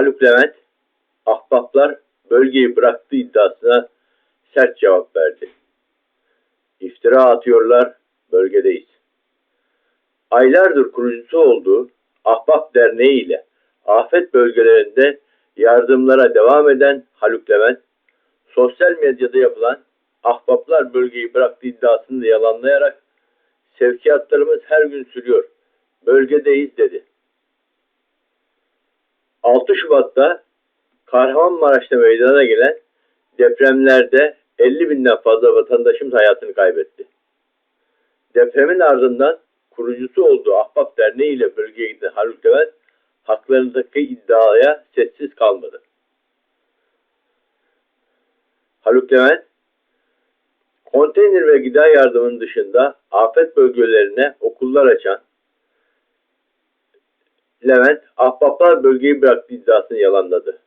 Haluk Levent, ahbaplar bölgeyi bıraktığı iddiasına sert cevap verdi. İftira atıyorlar, bölgedeyiz. Aylardır kurucusu olduğu Ahbap Derneği ile afet bölgelerinde yardımlara devam eden Haluk Levent, sosyal medyada yapılan ahbaplar bölgeyi bıraktığı iddiasını yalanlayarak sevkiyatlarımız her gün sürüyor, bölgedeyiz dedi. 6 Şubat'ta Kahramanmaraş'ta meydana gelen depremlerde 50 binden fazla vatandaşımız hayatını kaybetti. Depremin ardından kurucusu olduğu Ahbap Derneği ile bölgeye giden Haluk Levent haklarındaki iddiaya sessiz kalmadı. Haluk Levent, konteyner ve gıda yardımının dışında afet bölgelerine okullar açan Levent, ahbaplar bölgeyi bıraktığı iddiasını yalanladı.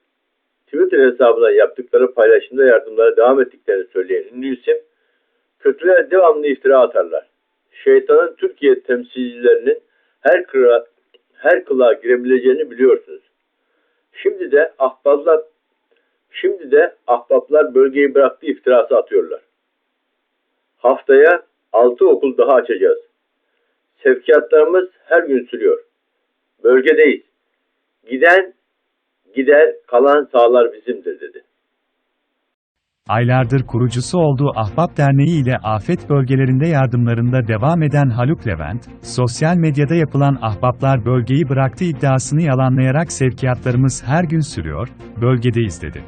Twitter hesabına yaptıkları paylaşımda yardımlara devam ettiklerini söyleyen ünlü isim, kötüler devamlı iftira atarlar. Şeytanın Türkiye temsilcilerinin her kıra, her kılığa girebileceğini biliyorsunuz. Şimdi de ahbaplar şimdi de ahbaplar bölgeyi bıraktığı iftirası atıyorlar. Haftaya 6 okul daha açacağız. Sevkiyatlarımız her gün sürüyor. Bölgedeyiz. Giden gider, kalan sağlar bizimdir dedi. Aylardır kurucusu olduğu Ahbap Derneği ile afet bölgelerinde yardımlarında devam eden Haluk Levent, sosyal medyada yapılan ahbaplar bölgeyi bıraktığı iddiasını yalanlayarak sevkiyatlarımız her gün sürüyor, bölgedeyiz dedi.